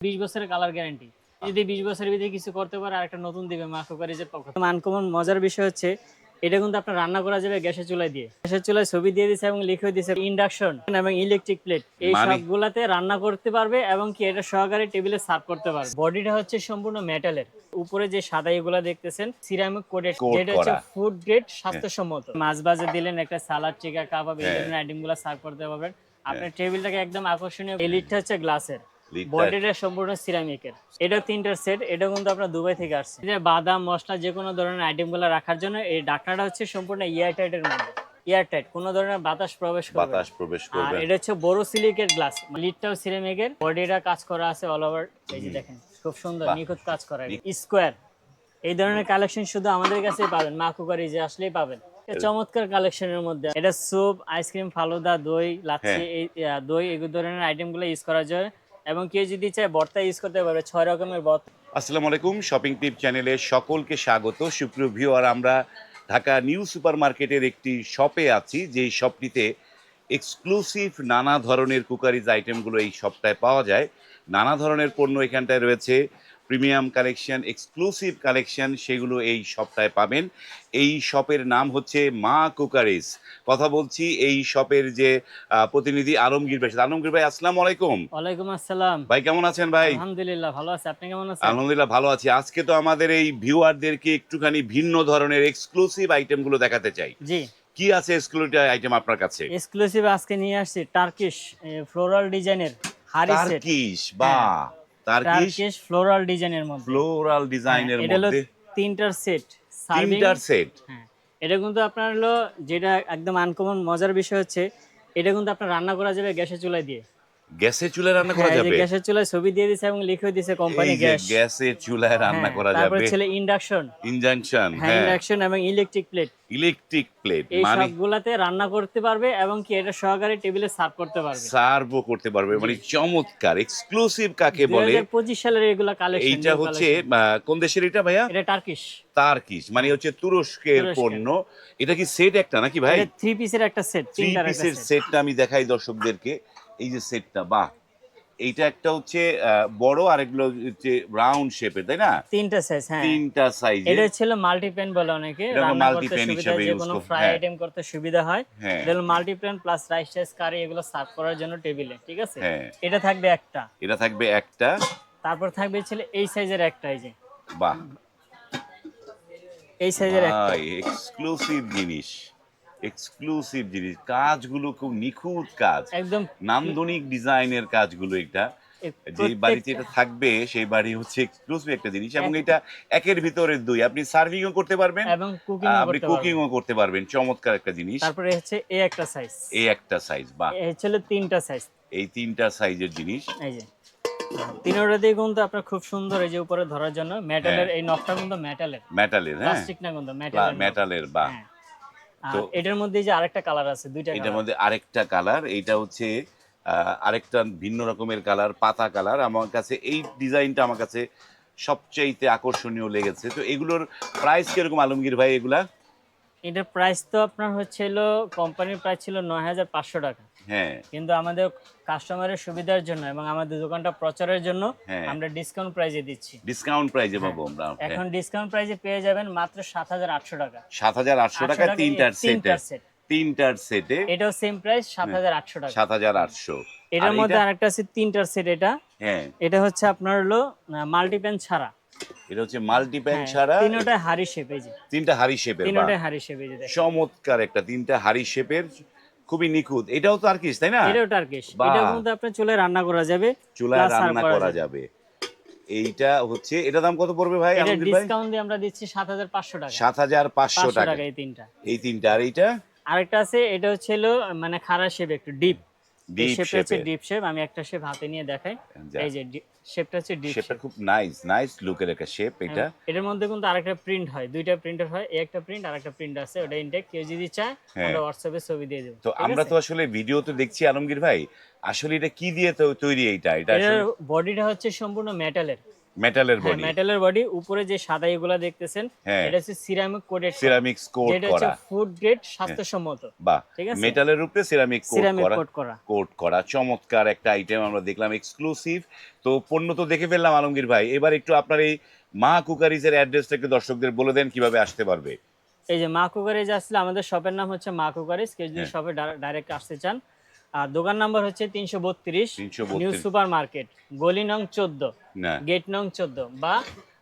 বিশ বছরের colour guarantee যদি বিশ বছরের ভিতরে কিছু করতে পারে আর একটা নতুন দিবে মাকোকারিজের পক্ষ থেকে। আনকমন মজার বিষয় হচ্ছে এটা কিন্তু আপনার রান্না করা যাবে গ্যাসের চুলায় দিয়ে। গ্যাসের চুলায় ছবি দিয়ে দিচ্ছে এবং লিখে দিচ্ছে ইন্ডাকশন এবং ইলেকট্রিক প্লেট এই মানে- সবগুলাতে রান্না করতে পারবে এবং কি এটা সহকারে টেবিলে সার্ভ করতে পারবে। বডিটা হচ্ছে সম্পূর্ণ মেটালের উপরে যে সাদা এগুলা দেখতেছেন সিরামিক Coat যেটা হচ্ছে করা। ফুড গ্রেড স্বাস্থ্যসম্মত। মাছ ভাজে দিলেন একটা সালাদ চিকা কাবাব এই হ্যাঁ। ধরনের আইটেমগুলো সার্ভ করতে পারবেন। আপনার টেবিলটাকে একদম আকর্ষণীয়। এই লিডটা হচ্ছে গ্লাসের বডিটা সম্পূর্ণ সিরামিকের এটা তিনটার সেট এটা কিন্তু আপনার দুবাই থেকে আসছে। যে বাদাম মশলা যে কোনো ধরনের আইটেমগুলো রাখার জন্য এই ঢাকনাটা হচ্ছে সম্পূর্ণ এয়ার টাইটের মধ্যে। এয়ার টাইট কোনো ধরনের বাতাস প্রবেশ করবে। বাতাস প্রবেশ আর করবে এটা হচ্ছে বড় সিলিকের গ্লাস লিডটাও সিরামিকের বডিটা কাজ করা আছে অল ওভার এই যে দেখেন খুব সুন্দর নিখুঁত কাজ করা স্কোয়ার এই ধরনের কালেকশন শুধু আমাদের কাছেই পাবেন মা কুকারি যে আসলেই পাবেন। চমৎকার কালেকশনের মধ্যে। এটা স্যুপ আইসক্রিম ফালুদা দই লাচ্ছি হ্যাঁ। এই দই এই ধরনের আইটেমগুলো ইউজ করা যায় এবং কেউ যদি চায় ভর্তা ইউজ করতে পারবে, ছয় রকমের ভর্তা। আসসালামু আলাইকুম শপিং টিপ চ্যানেলে সকলকে স্বাগত। সুপ্রিয় আর আমরা ঢাকা নিউ সুপার মার্কেটের একটি শপে আছি যেই শপটিতে এক্সক্লুসিভ নানা ধরনের কুকারিজ আইটেমগুলো এই শপটায় পাওয়া যায়। নানা ধরনের পণ্য এখানটায় রয়েছে। প্রিমিয়াম কালেকশন এক্সক্লুসিভ কালেকশন সেগুলো এই শপটায় পাবেন। এই শপের নাম হচ্ছে মা কুকারিজ কথা বলছি এই শপের যে প্রতিনিধি আলমগীর ভাই। আলমগীর ভাই আসসালামু আলাইকুম। ওয়ালাইকুম আসসালাম। ভাই কেমন আছেন ভাই? আলহামদুলিল্লাহ ভালো আছে। আপনি কেমন আছেন? আলহামদুলিল্লাহ ভালো আছি। আজকে তো আমাদের এই ভিউয়ারদেরকে একটুখানি ভিন্ন ধরনের এক্সক্লুসিভ আইটেমগুলো দেখাতে চাই। জি। কি আছে এক্সক্লুসিভ আইটেম আপনার কাছে? এক্সক্লুসিভ আজকে নিয়ে আসছি টার্কিশ ফ্লোরাল ডিজাইনের হারি সেট। তার্কিশ বা তার্কিশ টার্কিশ ফ্লোরাল ডিজাইনের মধ্যে। ফ্লোরাল ডিজাইনের হ্যাঁ, এটা হলো মধ্যে। তিনটার সেট তিনটার সেট হ্যাঁ এটা কিন্তু আপনার হলো যেটা একদম আনকমন মজার বিষয় হচ্ছে এটা কিন্তু আপনার রান্না করা যাবে গ্যাসের চুলায় দিয়ে। গ্যাসে চুলায় রান্না করা হ্যাঁ, যাবে? গ্যাসের চুলায় ছবি দিয়ে দিছে এবং লিখে দিছে কোম্পানি গ্যাস। গ্যাসের চুলায় রান্না করা তারপরে যাবে। ছিল ইন্ডাকশন। ইনজাংশন হ্যাঁ হ্যাঁ। ইন্ডাকশন এবং ইলেকট্রিক প্লেট। ইলেকট্রিক প্লেট এই মানে সবগুলাতে রান্না করতে পারবে এবং কি এটা সহকারে টেবিলে সার্ভ করতে পারবে। সার্ভও করতে পারবে মানে চমৎকার এক্সক্লুসিভ কাকে বলে? হাজার পঁচিশ সালের এগুলা কালেকশন এইটা হচ্ছে কোন দেশের এটা ভাইয়া? এটা টার্কিশ তার্কিশ মানে হচ্ছে তুরস্কের। পণ্য। এটা কি সেট একটা নাকি ভাই? এটা থ্রি পিসের একটা সেট থ্রি পিসের সেটটা আমি দেখাই দর্শকদেরকে। এই যে সেটটা বাহ! এইটা একটা হচ্ছে বড় আর এগুলো হচ্ছে রাউন্ড শেপের তাই না? তিনটা সাইজ হ্যাঁ। তিনটা সাইজ এটা ছিল মাল্টিপ্যান বলে অনেকে। রান্না করতে সুবিধা হিসেবে যে কোনো করতে- ফ্রাই হ্যাঁ। আইটেম করতে সুবিধা হয়। হ্যাঁ। এটা হলো মাল্টিপ্যান প্লাস রাইস টাইস কারি এগুলো সার্ভ করার জন্য টেবিলে ঠিক আছে? হ্যাঁ। এটা থাকবে একটা। এটা থাকবে একটা। তারপর থাকবে ছিল এই সাইজের একটা এই যে। বাহ! এই সাইজের একটা। এক্সক্লুসিভ জিনিস। এক্সক্লুসিভ জিনিস। কাজগুলো খুব নিখুঁত কাজ। একদম। নান্দনিক ডিজাইনের কাজগুলো এটা। যে বাড়িতে এটা থাকবে সেই বাড়ি হচ্ছে এক্সক্লুসিভ একটা জিনিস এবং এটা একের ভিতরে দুই। আপনি সার্ভিংও করতে পারবেন এবং কুকিং আপনি কুকিংও করতে পারবেন। চমৎকার একটা জিনিস। তারপরে হচ্ছে এ একটা সাইজ এ একটা সাইজ বা এই ছিল তিনটা সাইজ এই তিনটা সাইজের জিনিস। এই যে। তিনোটা দিয়ে কিন্তু আপনার খুব সুন্দর এই যে উপরে ধরার জন্য। মেটালের হ্যাঁ। এই নকটা কিন্তু মেটালের মেটালের হ্যাঁ। প্লাস্টিক না কিন্তু মেটালের মেটালের বা এটার মধ্যে যে আরেকটা কালার আছে দুইটা এটার মধ্যে আরেকটা কালার এইটা হচ্ছে আরেকটা ভিন্ন রকমের কালার পাতা কালার আমার কাছে এই ডিজাইনটা আমার কাছে সবচাইতে আকর্ষণীয় লেগেছে। তো এগুলোর প্রাইস কীরকম আলমগীর ভাই এগুলা? এটার প্রাইস তো আপনার হচ্ছিল কোম্পানির প্রাইস ছিল নয় হাজার পাঁচশো টাকা। হ্যাঁ। কিন্তু আমাদের কাস্টমারের সুবিধার জন্য এবং আমাদের দোকানটা প্রচারের জন্য হ্যাঁ। আমরা ডিসকাউন্ট প্রাইজে দিচ্ছি। ডিসকাউন্ট প্রাইজে পাবো আমরা এখন ডিসকাউন্ট প্রাইজে পেয়ে যাবেন মাত্র সাত হাজার আটশো টাকা। সাত হাজার আটশো টাকা তিনটার সেটে তিনটার সেটে এটাও সেম প্রাইস সাত হাজার আটশো টাকা। সাত হাজার আটশো। এটার মধ্যে আরেকটা আছে তিনটার সেট এটা। হ্যাঁ। এটা হচ্ছে আপনার হলো মাল্টিপ্যান ছাড়া। এটা হচ্ছে মাল্টিপ্যান হ্যাঁ, ছাড়া। তিনোটাই হাড়ি শেপ তিনটা হাড়ি শেপের বা তিনোটাই হাড়ি শেপ চমৎকার একটা তিনটা হাড়ি শেপের খুবই নিখুঁত। এটাও কি তাই না? এটাও টার্কিশ এটার মধ্যে আপনি চুলায় চুলে রান্না করা যাবে চুলায় রান্না করা যাবে। এইটা হচ্ছে এটা দাম কত পড়বে ভাই এটা ভাই? ডিসকাউন্ট দিয়ে আমরা দিচ্ছি সাত হাজার পাঁচশো টাকা। সাত হাজার পাঁচশো পাঁচশো টাকা। টাকা এই তিনটা। এই তিনটা আর এইটা? আরেকটা আছে এটা হচ্ছে মানে খারাপ শেপ একটু ডিপ শেপটা হচ্ছে ডিপ শেপ আমি একটা শেপ হাতে নিয়ে দেখাই। যা। এই যে শেপটা হচ্ছে ডিপ শেপটা শেপ খুব নাইস নাইস লুকের একটা শেপ এটা। এটার মধ্যে কিন্তু আরেকটা প্রিন্ট হয় দুইটা প্রিন্টার হয় এই একটা প্রিন্ট আর একটা প্রিন্ট আছে ওটা ইনটেক কেউ যদি চায় হ্যাঁ। আমরা হোয়াটসঅ্যাপে ছবি দিয়ে দেবো তো আমরা তো আসলে ভিডিও তো দেখছি আলমগীর ভাই। আসলে এটা কি দিয়ে তৈরি এইটা? এটা বডিটা হচ্ছে সম্পূর্ণ মেটালের মেটালের হ্যাঁ বডি মেটালের বডি উপরে যে সাদা এগুলা দেখতেছেন হ্যাঁ। এটা হচ্ছে সিরামিক কোটেড সিরামিক্স কোট করা। ফুড গ্রেড স্বাস্থ্যসম্মত। বা ঠিক আছে? মেটালের উপরে সিরামিক কোট করা। কোট করা। কোট করা। চমৎকার একটা আইটেম আমরা দেখলাম এক্সক্লুসিভ তো পণ্য তো দেখে ফেললাম আলমগীর ভাই। এবার একটু আপনার এই মা কুকারিজের অ্যাড্রেসটা একটু দর্শকদের বলে দেন কীভাবে আসতে পারবে। এই যে মা কুকারিজ আসলে আমাদের শপের নাম হচ্ছে মা কুকারিজ। কেউ যদি হ্যাঁ। শপে ডাইরেক্ট আসতে চান আর দোকান নাম্বার হচ্ছে তিনশো বত্রিশ নিউ সুপার মার্কেট গলি নং চোদ্দ গেট নং চোদ্দ বা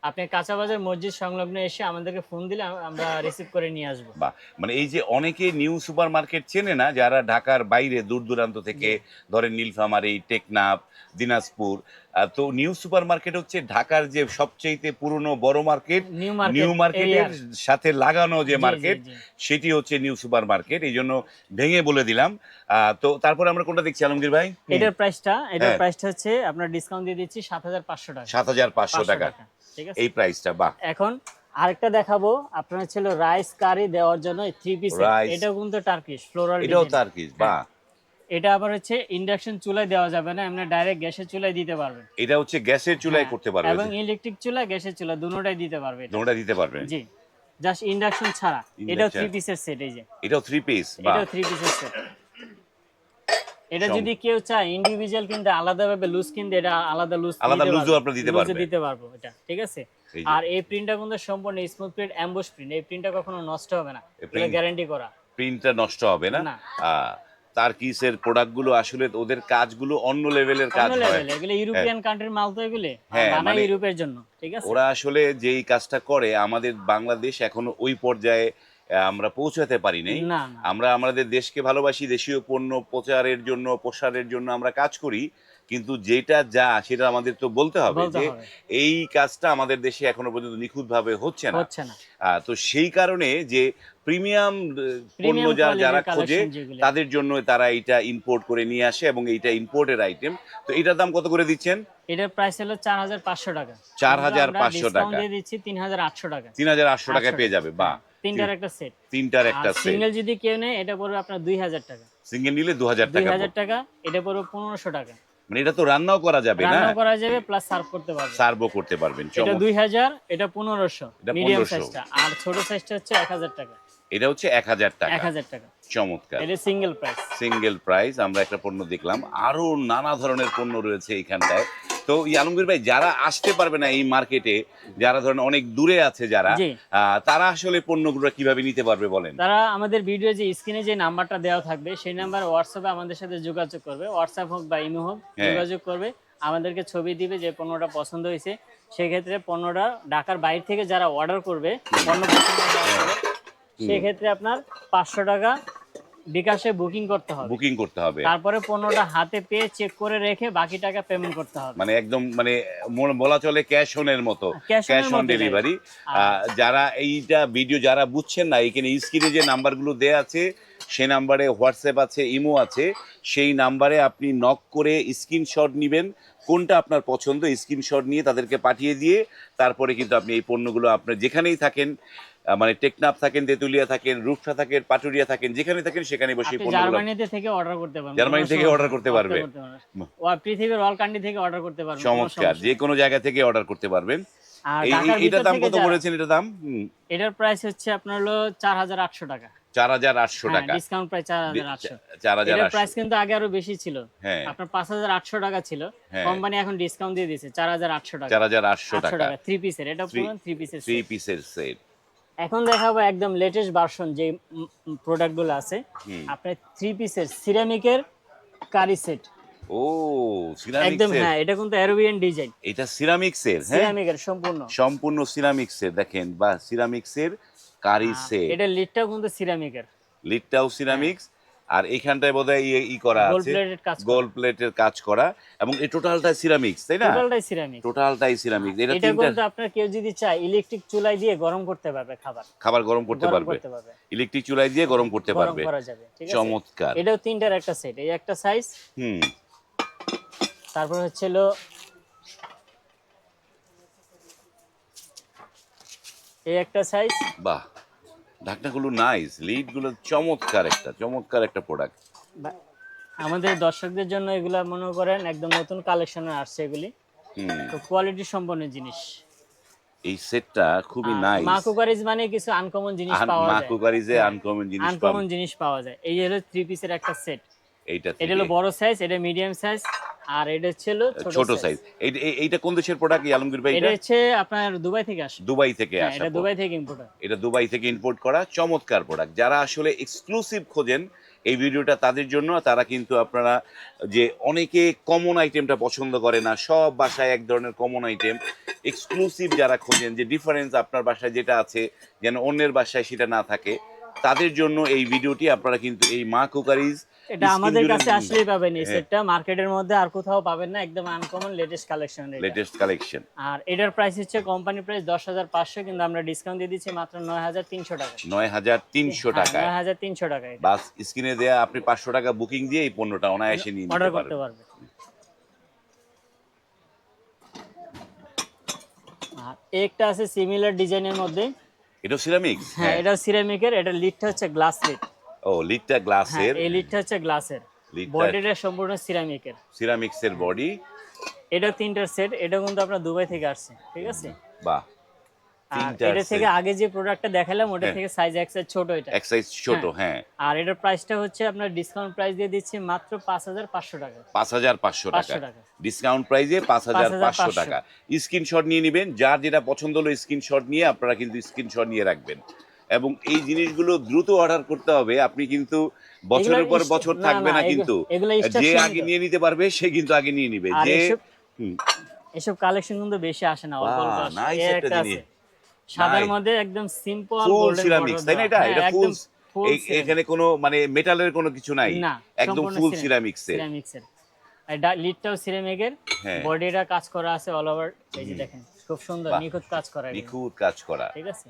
আপনি কাঁচাবাজার মসজিদ সংলগ্ন এসে আমাদেরকে ফোন দিলে আমরা রিসিভ করে নিয়ে আসব। বা মানে এই যে অনেকে নিউ সুপার মার্কেট চেনে না যারা ঢাকার বাইরে দূর দূরান্ত থেকে ধরেন নীলফামারী টেকনাফ দিনাজপুর তো নিউ সুপার মার্কেট হচ্ছে ঢাকার যে সবচেয়ে পুরনো বড় মার্কেট নিউ মার্কেট মার্কেটের সাথে লাগানো যে মার্কেট। সেটি হচ্ছে নিউ সুপার মার্কেট এই জন্য ভেঙে বলে দিলাম। আহ, তো তারপরে আমরা কোনটা দেখছি আলমগীর ভাই? এটার প্রাইসটা এটার হ্যাঁ। প্রাইসটা হচ্ছে আপনার ডিসকাউন্ট দিয়ে দিচ্ছি সাত হাজার পাঁচশো টাকা। সাত হাজার পাঁচশো টাকা। এই প্রাইসটা বাহ। এখন আরেকটা দেখাবো। আপনার ছিল রাইস কারি দেওয়ার জন্য থ্রি পিস। এটাও কিন্তু টার্কিশ ফ্লোরাল এটাও তার কি বাহ। হ্যাঁ। এটা আবার হচ্ছে ইন্ডাকশন চুলায় দেওয়া যাবে না এমনি ডাইরেক্ট গ্যাসের চুলায় দিতে পারবেন। এটা হচ্ছে গ্যাসের চুলায় হ্যাঁ, করতে পারবে। এবং ইলেকট্রিক চুলা গ্যাসের চুলা দুটোটাই দিতে পারবে এটা। তোমরা দিতে পারবে। জি। জাস্ট ইন্ডাকশন ছাড়া। এটাও থ্রি পিসের সেট এই যে। এটাও থ্রি পিস এটাও থ্রি পিসের সেট এটা যদি কেউ চায় ইন্ডিভিজুয়াল কিনতে আলাদাভাবে লুজ কিনতে এটা আলাদা লুজ আলাদা লুজও আপনারা দিতে পারবে। দিতে পারব এটা ঠিক আছে। আর এই প্রিন্টটা কিন্তু সম্পূর্ণ স্মুথ প্রিন্ট অ্যাম্বুশ প্রিন্ট এই প্রিন্টটা কখনো নষ্ট হবে না। এটা গ্যারান্টি করা। প্রিন্টটা নষ্ট হবে না? তার কিসের প্রোডাক্টগুলো আসলে ওদের কাজগুলো অন্য লেভেলের কাজ হয়। এগুলো ইউরোপিয়ান কান্ট্রির মাল তো এগুলো। হ্যাঁ, বানায় মানে- ইউরোপের জন্য ঠিক আছে? ওরা আসলে যেই কাজটা করে আমাদের বাংলাদেশ এখনও ওই পর্যায়ে আমরা পৌঁছাতে পারি নাই। আমরা আমাদের দেশকে ভালোবাসি দেশীয় পণ্য প্রচারের জন্য প্রসারের জন্য আমরা কাজ করি কিন্তু যেটা যা সেটা আমাদের তো বলতে হবে যে এই কাজটা আমাদের দেশে এখনও পর্যন্ত নিখুঁতভাবে হচ্ছে না। হচ্ছে না। তো সেই কারণে যে প্রিমিয়াম পণ্য যারা যারা খোঁজে তাদের জন্য তারা এটা ইম্পোর্ট করে নিয়ে আসে এবং এইটা ইম্পোর্টের আইটেম তো এটার দাম কত করে দিচ্ছেন? এটার প্রাইস হলো চার হাজার পাঁচশো টাকা। 4,500 ডিসকাউন্ট টাকা। দিয়ে দিচ্ছি তিন হাজার আটশো টাকা। তিন হাজার আটশো টাকায় পেয়ে যাবে বা তিনটার একটা সেট তিনটার একটা সেট সিঙ্গেল যদি কেউ নেয় এটা পড়বে আপনার দুই হাজার টাকা। সিঙ্গেল নিলে দু হাজার দুই টাকা হাজার টাকা এটা পড়বে পনেরোশো টাকা। মানে এটা তো রান্নাও করা যাবে না? রান্না করা যাবে প্লাস সার্ভ করতে পারবে। সার্ভও করতে পারবেন এটা চমৎকার। দুই হাজার এটা পনেরোশো এটা মিডিয়াম সাইজটা আর ছোট সাইজটা হচ্ছে এক হাজার টাকা। এটা হচ্ছে এক হাজার টাকা। এক হাজার টাকা। চমৎকার। এটা সিঙ্গেল প্রাইস সিঙ্গেল প্রাইস আমরা একটা পণ্য দেখলাম। আরও নানা ধরনের পণ্য রয়েছে এইখানটায় তো আলমগীর ভাই যারা আসতে পারবে না এই মার্কেটে যারা ধরেন অনেক দূরে আছে যারা তারা আসলে পণ্যগুলো কীভাবে নিতে পারবে বলেন? তারা আমাদের ভিডিও যে স্ক্রিনে যে নাম্বারটা দেওয়া থাকবে সেই নাম্বার হোয়াটসঅ্যাপে আমাদের সাথে যোগাযোগ করবে। হোয়াটসঅ্যাপ হোক বা ইমো হোক হ্যাঁ। যোগাযোগ করবে। আমাদেরকে ছবি দিবে যে পণ্যটা পছন্দ হয়েছে। সেক্ষেত্রে পণ্যটা ঢাকার বাইরে থেকে যারা অর্ডার করবে পণ্য পরে, সেক্ষেত্রে আপনার পাঁচশো টাকা বিকাশে বুকিং করতে হবে। বুকিং করতে হবে। তারপরে পণ্যটা হাতে পেয়ে চেক করে রেখে বাকি টাকা পেমেন্ট করতে হবে। মানে একদম মানে বলা চলে ক্যাশ অনের মতো। ক্যাশ অন ডেলিভারি যারা এইটা ভিডিও যারা বুঝছেন না এখানে স্ক্রিনে যে নাম্বারগুলো দেয়া আছে সে নাম্বারে হোয়াটসঅ্যাপ আছে ইমো আছে সেই নাম্বারে আপনি নক করে স্ক্রিনশট নেবেন কোনটা আপনার পছন্দ স্ক্রিনশট নিয়ে তাদেরকে পাঠিয়ে দিয়ে তারপরে কিন্তু আপনি এই পণ্যগুলো আপনার যেখানেই থাকেন মানে টেকনাফ থাকেন তেঁতুলিয়া থাকেন রূপসা থাকেন পাটুরিয়া থাকেন যেখানে থাকেন সেখানে বসে জার্মানিতে থেকে অর্ডার করতে পারবেন। জার্মানি থেকে order করতে পারবে। পৃথিবীর অল কান্ট্রি থেকে অর্ডার করতে পারবেন চমৎকার। যে কোনো জায়গা থেকে অর্ডার করতে পারবেন। এটার দাম কত বলেছেন? এটার দাম? এটার প্রাইস হচ্ছে আপনার হলো চার হাজার আটশো টাকা। চার হাজার আটশো হ্যাঁ টাকা। ডিসকাউন্ট প্রাইস চার হাজার আটশো। চার হাজার প্রাইস কিন্তু আগে আরও বেশি ছিল। হ্যাঁ। আপনার পাঁচ হাজার আটশো টাকা ছিল। হ্যাঁ। কোম্পানি এখন ডিসকাউন্ট দিয়ে দিয়েছে চার হাজার আটশো টাকা। চার হাজার আটশো টাকা। থ্রি পিসের এটা থ্রি পিসের থ্রি পিসের সেট এখন দেখাবো একদম লেটেস্ট ভার্সন যে প্রোডাক্টগুলো আছে। আপনি আপনার থ্রি পিসের সিরামিকের কারি সেট ও একদম হ্যাঁ এটা কিন্তু অ্যারোবিয়ান ডিজাইন এটা সিরামিক্সের হ্যাঁ? সিরামিকের সম্পূর্ণ। সম্পূর্ণ সিরামিক্সের দেখেন বা সিরামিক্সের কারি সেট এটা লিডটাও কিন্তু সিরামিকের লিডটাও সিরামিক্স আর এখানটায় বোধহয় ই- ই করা আছে। গোল প্লেটের কাজ করা। এবং এই টোটালটাই সিরামিক্স তাই না? টোটালটাই সিরামিক টোটালটাই সিরামিক্স এটা কিন্তু আপনার কেউ যদি চায় ইলেকট্রিক চুলায় দিয়ে গরম করতে পারবে খাবার। খাবার গরম করতে পারবে। ইলেকট্রিক চুলায় দিয়ে গরম করতে পারবে। চমৎকার। এটাও তিনটার একটা সেট এই একটা সাইজ হুম। তারপর হচ্ছে হলো এই একটা সাইজ বাহ। ঢাকনাগুলো নাইস লিডগুলো চমৎকার একটা চমৎকার একটা প্রোডাক্ট আমাদের দর্শকদের জন্য এগুলা মনে করেন একদম নতুন কালেকশনে আসছে এগুলি। তো কোয়ালিটি সম্পন্ন জিনিস। এই সেটটা খুবই নাইস মাকুকারিজ মানে কিছু আনকমন জিনিস পাওয়া যায়। মাকুকারিজে আনকমন জিনিস আনকমন জিনিস পাওয়া যায়। এই হলো থ্রি পিসের একটা সেট এইটা এটা হলো। বড় সাইজ এটা মিডিয়াম সাইজ আর এটা হলো ছোট সাইজ এইটা কোন দেশের প্রোডাক্ট আলমগীর ভাই এটা এটা? হচ্ছে আপনার দুবাই থেকে আসে। দুবাই থেকে হ্যাঁ, আসা এটা দুবাই থেকে ইম্পোর্ট এটা দুবাই থেকে ইম্পোর্ট করা চমৎকার প্রোডাক্ট যারা আসলে এক্সক্লুসিভ খোঁজেন এই ভিডিওটা তাদের জন্য তারা কিন্তু আপনারা যে অনেকে কমন আইটেমটা পছন্দ করে না সব বাসায় এক ধরনের কমন আইটেম এক্সক্লুসিভ যারা খোঁজেন যে ডিফারেন্স আপনার বাসায় যেটা আছে যেন অন্যের বাসায় সেটা না থাকে তাদের জন্য এই ভিডিওটি আপনারা কিন্তু এই মা কুকারিজ এটা আমাদের কাছে আসলেই পাবেন এই হ্যাঁ। সেটটা মার্কেটের মধ্যে আর কোথাও পাবেন না একদম uncommon latest collection latest collection আর এটার প্রাইস হচ্ছে কোম্পানি প্রাইস দশ হাজার পাঁচশো কিন্তু আমরা ডিসকাউন্ট দিয়ে দিচ্ছি মাত্র নয় হাজার তিনশো টাকা। নয় হাজার তিনশো টাকায়। নয় হাজার তিনশো টাকা বাস স্ক্রিনে দেয়া আপনি পাঁচশো টাকা বুকিং দিয়ে এই পণ্যটা অনায়াসে নিয়ে নিতে পারবেন। আর একটা আছে সিমিলার ডিজাইনের মধ্যে। এটা সিরামিক্স হ্যাঁ এটা সিরামিকের এটা লিডটা হচ্ছে গ্লাস লিড ও লিডটা হ্যাঁ গ্লাসের এই লিডটা হচ্ছে গ্লাসের। বডিটা সম্পূর্ণ সিরামিকের। সিরামিক্সের বডি। এটা তিনটার সেট এটা কিন্তু আপনার দুবাই থেকে আসছে ঠিক আছে? বাহ এটা থেকে আগে যে প্রোডাক্টটা দেখালাম ওটা হ্যাঁ। থেকে সাইজ এক size ছোট এটা। এক সাইজ ছোট হ্যাঁ। আর এটার প্রাইসটা হচ্ছে আপনার ডিসকাউন্ট প্রাইস দিয়ে দিচ্ছি মাত্র পাঁচ হাজার পাঁচশো টাকা। পাঁচ হাজার পাঁচশো টাকা। 500 টাকা। ডিসকাউন্ট প্রাইজে পাঁচ হাজার পাঁচশো 5,500 টাকা। স্ক্রিনশট নিয়ে নেবেন। যার যেটা পছন্দ হলো স্ক্রিনশট নিয়ে আপনারা কিন্তু স্ক্রিনশট নিয়ে রাখবেন। এবং এই জিনিসগুলো দ্রুত অর্ডার করতে হবে। আপনি কিন্তু বছরের পর বছর থাকবে না, কিন্তু। যে আগে নিয়ে নিতে পারবে সে কিন্তু আগে নিয়ে নিবে। যে এসব কালেকশন কিন্তু বেশি আসে না অল্প অল্প আসে। সাদার মধ্যে একদম সিম্পল ফুল সিরামিক্স তাই না এটা? এটা ফুল এখানে কোনো মানে মেটালের কোনো কিছু নাই। একদম ফুল সিরামিক্স সিরামিক্সের সিরামিক্সের লিডটাও সিরামিকের হ্যাঁ। বডিটা কাজ করা আছে অল ওভার এই যে দেখেন। খুব সুন্দর নিখুঁত কাজ করা নিখুঁত কাজ করা। ঠিক আছে?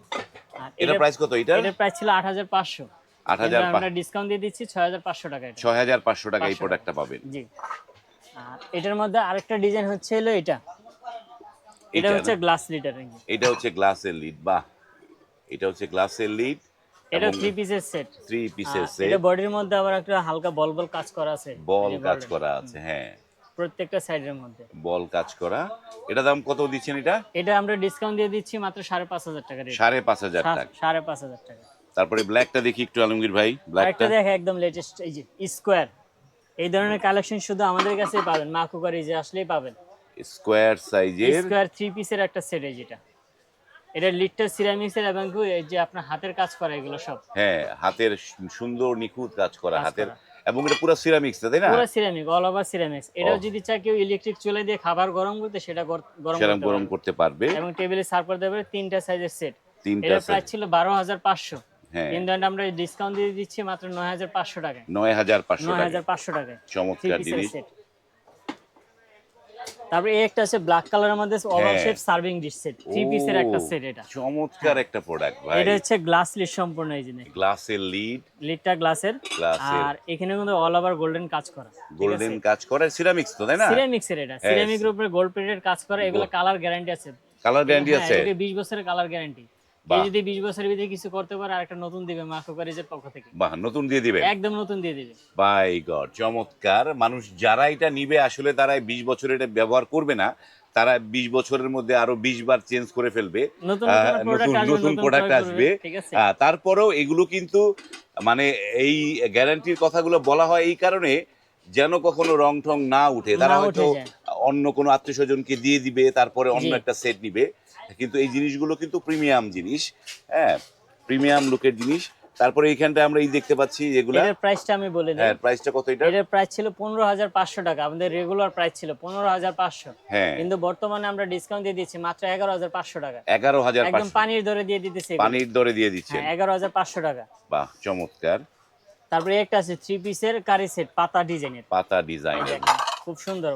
আর এটা প্রাইস কত? এটা এটার প্রাইস ছিল আট হাজার পাঁচশো। 8,500 আমরা ডিসকাউন্ট দিয়ে দিচ্ছি ছয় হাজার পাঁচশো টাকা এটা। ছয় হাজার পাঁচশো টাকা এই প্রোডাক্টটা পাবেন। জি। আর এটার মধ্যে আরেকটা ডিজাইন হচ্ছে হলো এটা। এটা এটা হচ্ছে গ্লাস লিটার এটা হচ্ছে গ্লাসের লিড বাহ। এটা হচ্ছে গ্লাসের লিড এটা থ্রি পিসের সেট থ্রি পিসের সেট এটা বডির মধ্যে আবার একটা হালকা বল বল কাজ করা আছে। বল কাজ করা আছে হ্যাঁ। প্রত্যেকটা সাইডের মধ্যে। বল কাজ করা। এটা দাম কত দিচ্ছেন এটা? এটা আমরা ডিসকাউন্ট দিয়ে দিচ্ছি মাত্র সাড়ে পাঁচ হাজার টাকা সাড়ে পাঁচ হাজার টাকা। সাড়ে পাঁচ হাজার টাকা। তারপরে ব্ল্যাকটা দেখি একটু আলমগীর ভাই। ব্ল্যাকটা দেখে একদম লেটেস্ট এই যে স্কোয়ার এই ধরনের কালেকশন শুধু আমাদের কাছেই পাবেন। মা কুকারি যে আসলেই পাবেন। স্কোয়ার সাইজের স্কোয়ার থ্রি পিসের একটা সেট এই যেটা। এটা লিটার সিরামিক্সের এবং এই যে আপনার হাতের কাজ করা এগুলো সব। হ্যাঁ হাতের সুন্দর নিখুঁত কাজ করা হাতের। এবং এটা পুরো সিরামিক্স তাই না? পুরো সিরামিক অল ওভার সিরামিক্স এটা যদি চায় কেউ ইলেকট্রিক চুলা দিয়ে খাবার গরম করতে সেটা গর- গরম সেরকম গরম করতে পারবে। এবং টেবিলে সার্ভ করতে পারবে তিনটা সাইজের সেট তিনটা প্রাইস ছিল বারো হাজার পাঁচশো। হ্যাঁ। কিন্তু আমরা ডিসকাউন্ট দিয়ে দিচ্ছি মাত্র নয় হাজার পাঁচশো টাকা নয় হাজার পাঁচশো নয় টাকা হাজার পাঁচশো টাকায়। চমৎকার জিনিস। তারপরে এই একটা আছে ব্ল্যাক কালারের মধ্যে ওভাল হ্যাঁ। Shape serving dish set three পিসের একটা সেট এটা। চমৎকার একটা প্রোডাক্ট ভাই। এটা হচ্ছে গ্লাস লিড সম্পূর্ণ এই জিনিস গ্লাসের লিড লিডটা গ্লাসের আর এখানে কিন্তু অল ওভার গোল্ডেন কাজ করা। গোল্ডেন কাজ করা সিরামিক্স তো তাই না? সিরামিক্সের এটা। হ্যাঁ, সিরামিকের উপরে গোল্ড প্লেটেড কাজ করা এগুলো কালার গ্যারান্টি আছে। কালার গ্যারান্টি হ্যাঁ, আছে। এটাকে 20 বছরের কালার গ্যারান্টি যদি 20 বছরের ভিতরে কিছু করতে পারে আরেকটা নতুন দিবে পক্ষ থেকে। বাহ নতুন দিয়ে দিবেন? একদম নতুন দিয়ে দিবে। বাই গড চমৎকার। মানুষ যারা এটা নিবে আসলে তারা বছর এটা ব্যবহার করবে না। তারা বিশ বছরের মধ্যে আরও বিশ বার চেঞ্জ করে ফেলবে। নতুন নতুন প্রোডাক্ট আসবে তারপরেও এগুলো কিন্তু মানে এই গ্যারান্টির কথাগুলো বলা হয় এই কারণে যেন কখনো রং টং না উঠে। তারা হয়তো অন্য কোনো আত্মীয় স্বজনকে দিয়ে দিবে তারপরে অন্য একটা সেট নিবে। কিন্তু এই জিনিসগুলো কিন্তু প্রিমিয়াম জিনিস হ্যাঁ প্রিমিয়াম লুকের জিনিস। তারপরে এইখানটা আমরা এই দেখতে পাচ্ছি যেগুলা। এটার প্রাইসটা আমি বলে দিই। হ্যাঁ প্রাইসটা কত এটা? এটার প্রাইস ছিল পনেরো হাজার পাঁচশো টাকা। আমাদের রেগুলার প্রাইস ছিল পনেরো হাজার পাঁচশো। হ্যাঁ। কিন্তু বর্তমানে আমরা ডিসকাউন্ট দিয়ে দিয়েছি মাত্র এগারো হাজার পাঁচশো টাকা। এগারো হাজার একদম পানির দরে দিয়ে দিতেছি পানির দরে দিয়ে দিচ্ছেন। হ্যাঁ এগারো হাজার পাঁচশো টাকা। বাহ চমৎকার। তারপরে একটা আছে থ্রি পিসের কারি সেট পাতা ডিজাইনের পাতা ডিজাইন খুব সুন্দর।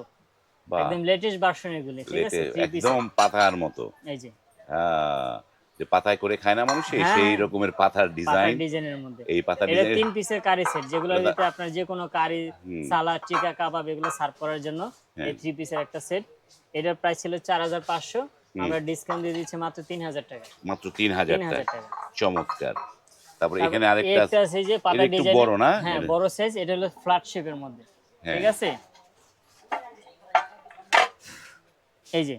একদম লেটেস্ট ভার্সন এগুলি ঠিক আছে? একদম পাতার মতো। এই যে। যে পাতায় করে খায় না মানুষ হ্যাঁ। সেই রকমের পাতার ডিজাইন ডিজাইনের মধ্যে। এই পাতা ডিজাইন তিন পিসের কারি সেট যেগুলো দিতে আপনার যে কোনো কারি সালাদ টিকা কাবাব এগুলো সার্ভ করার জন্য হ্যাঁ। এই থ্রি পিসের একটা সেট এটার প্রাইস ছিল চার হাজার পাঁচশো। আমরা ডিসকাউন্ট দিয়ে দিচ্ছি মাত্র তিন হাজার টাকা। মাত্র তিন হাজার তিন হাজার টাকা। টাকা চমৎকার। তারপরে এখানে আরেকটা আছে যে পাতা ডিজাইন বড় না? হ্যাঁ বড় সাইজ এটা হলো ফ্ল্যাট শেপের মধ্যে। হ্যাঁ। ঠিক আছে? এই যে।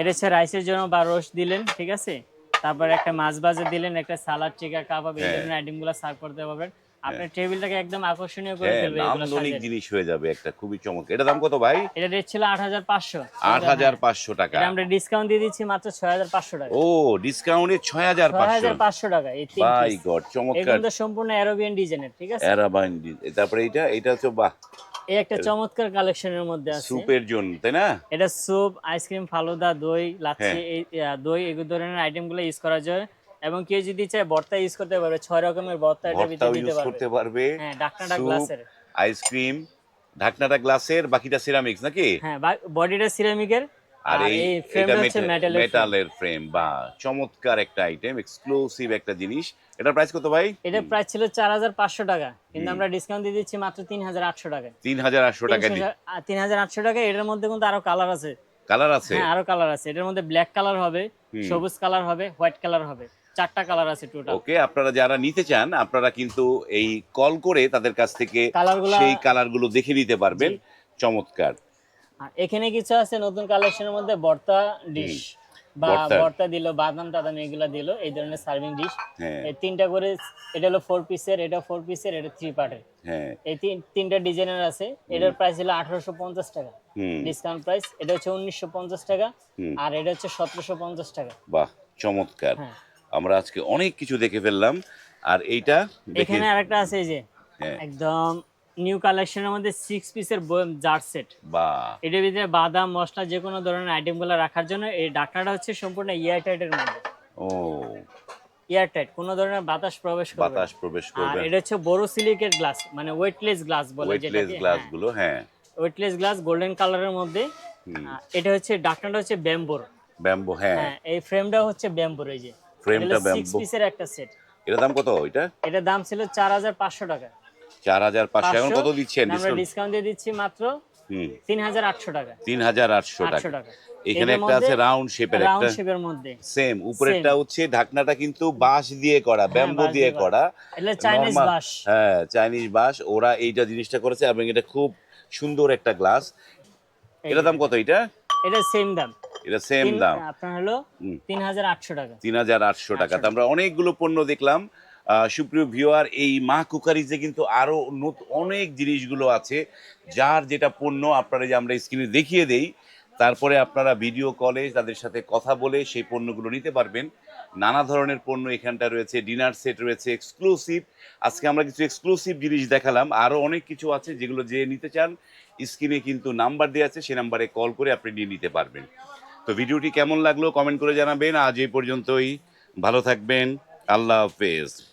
এটা হচ্ছে রাইসের জন্য বা রোস্ট দিলেন ঠিক আছে? তারপর একটা মাছ ভাজা দিলেন একটা সালাদ চিকা কাবাব এই হ্যাঁ। ধরনের আইটেমগুলো সার্ভ করতে পারবেন। আপনার টেবিলটাকে একদম আকর্ষণীয় করে হ্যাঁ ফেলবে নান্দনিক। জিনিস হয়ে যাবে একটা খুবই চমক এটা দাম কত ভাই? এটা রেট ছিল আট হাজার পাঁচশো। আট হাজার পাঁচশো টাকা। এটা আমরা ডিসকাউন্ট দিয়ে দিচ্ছি মাত্র ছয় হাজার পাঁচশো টাকা। ও ডিসকাউন্টে ছয় হাজার ছয় পাঁচশো হাজার পাঁচশো। টাকা এই তিন বাই গড চমৎকার। কিন্তু সম্পূর্ণ অ্যারোবিয়ান ডিজাইনের ঠিক আছে? অ্যারাবাইন তারপরে এটা এটা হচ্ছে বাহ। এই একটা চমৎকার কালেকশনের মধ্যে আছে। স্যুপের জন্য তাই না? এটা স্যুপ আইসক্রিম ফালুদা দই লাচ্ছি হ্যাঁ। এই দই এই ধরনের আইটেমগুলো ইউজ করা যায়। এবং কেউ যদি চায় ভর্তা ইউজ করতে পারবে ছয় রকমের ভর্তা এটা ভিতরে দিতে পারবে। করতে পারবে। হ্যাঁ ডাকনাটা গ্লাসের আইসক্রিম ঢাকনাটা গ্লাসের বাকিটা সিরামিক্স নাকি? হ্যাঁ বডিটা সিরামিকের আর এই এটা মেটালের ফ্রেম বা চমৎকার একটা আইটেম এক্সক্লুসিভ একটা জিনিস। এটার প্রাইস কত ভাই? এটা প্রাইস ছিল চার হাজার পাঁচশো টাকা। কিন্তু আমরা ডিসকাউন্ট দিয়ে দিচ্ছি মাত্র তিন হাজার আটশো টাকা তিন হাজার আটশো টাকা তিন হাজার আটশো টাকা এটার মধ্যে কিন্তু আরও কালার আছে। কালার আছে? হ্যাঁ আরও কালার আছে। এটার মধ্যে ব্ল্যাক কালার হবে সবুজ কালার হবে হোয়াইট কালার হবে। চারটা কালার আছে টোটাল ওকে আপনারা যারা নিতে চান আপনারা কিন্তু এই কল করে তাদের কাছ থেকে কালারগুলো সেই কালারগুলো দেখে নিতে পারবেন। চমৎকার। আর এখানে কিছু আছে নতুন কালেকশনের মধ্যে ভর্তা ডিশ বা ভর্তা। ভর্তা দিল বাদাম টাদাম এগুলা দিল এই ধরনের সার্ভিং ডিশ হ্যাঁ। এই তিনটা করে এটা হলো ফোর পিসের এটা ফোর পিসের এটা থ্রি পার্টের হ্যাঁ। এই তিনটা ডিজাইনের আছে। এটার প্রাইস হলো আঠারোশো পঞ্চাশ টাকা। হুম। ডিসকাউন্ট প্রাইস এটা হচ্ছে উনিশশো পঞ্চাশ টাকা। আর এটা হচ্ছে সতেরোশো পঞ্চাশ টাকা। বাহ চমৎকার। হ্যাঁ। আমরা আজকে অনেক কিছু দেখে ফেললাম। আর এইটা এখানে আরেকটা আছে এই যে একদম নিউ কালেকশনের মধ্যে সিক্স পিসের জার সেট এটার ভিতরে বাদাম মশলা যে কোনো ধরনের আইটেমগুলো রাখার জন্য এই ডাকনাটা হচ্ছে সম্পূর্ণ এয়ার টাইটের মধ্যে। ও। এয়ার টাইট কোনো ধরনের বাতাস প্রবেশ করবে বাতাস প্রবেশ করবে। এটা হচ্ছে বড় সিলিকের গ্লাস মানে ওয়েটলেস গ্লাস বলে ওয়েটলেস গ্লাসগুলো হ্যাঁ। ওয়েটলেস গ্লাস গোল্ডেন কালারের মধ্যে। এটা হচ্ছে ডাকনাটা হচ্ছে ব্যাম্বোর ব্যাম্বো হ্যাঁ। এই ফ্রেমটা হচ্ছে ব্যাম্বোর এই যে। ফ্রেমটা সিক্স ব্যাম্বো পিসের একটা সেট এটার দাম কত এটা? এটার দাম ছিল চার হাজার পাঁচশো টাকা। চার হাজার পাঁচশো এখন কত দিচ্ছেন? আমরা ডিসকাউন্ট ডিসকাউন্ট দিয়ে দিচ্ছি মাত্র তিন হাজার আটশো টাকা। তিন হাজার আটশো টাকা। এখানে একটা আছে রাউন্ড শেপের একটা। শেপের মধ্যে। সেম উপরেরটা হচ্ছে ঢাকনাটা কিন্তু বাঁশ দিয়ে করা ব্যাম্বো দিয়ে করা। এটা চাইনিজ বাস হ্যাঁ চাইনিজ বাঁশ। ওরা এইটা জিনিসটা করেছে এবং এটা খুব সুন্দর একটা গ্লাস এটা দাম কত এটা এটা সেম দাম। এটা সেম দাম। আপনার হলো হুম। তিন হাজার আটশো টাকা। তিন হাজার আটশো টাকা। তো আমরা অনেকগুলো পণ্য দেখলাম। সুপ্রিয় ভিউয়ার এই মা কুকারিজে কিন্তু আরও নত- অনেক জিনিসগুলো আছে, যার যেটা পণ্য আপনারা যে আমরা স্ক্রিনে দেখিয়ে দেই, তারপরে আপনারা ভিডিও কলে তাদের সাথে কথা বলে সেই পণ্যগুলো নিতে পারবেন। নানা ধরনের পণ্য এখানটা রয়েছে ডিনার সেট রয়েছে এক্সক্লুসিভ আজকে আমরা কিছু এক্সক্লুসিভ জিনিস দেখালাম। আরও অনেক কিছু আছে যেগুলো যে নিতে চান স্ক্রিনে কিন্তু নাম্বার দেওয়া আছে সেই নাম্বারে কল করে আপনি নিয়ে নিতে পারবেন। তো ভিডিওটি কেমন লাগল? কমেন্ট করে জানাবেন। আজ এই পর্যন্তই। ভালো থাকবেন। আল্লাহ হাফেজ।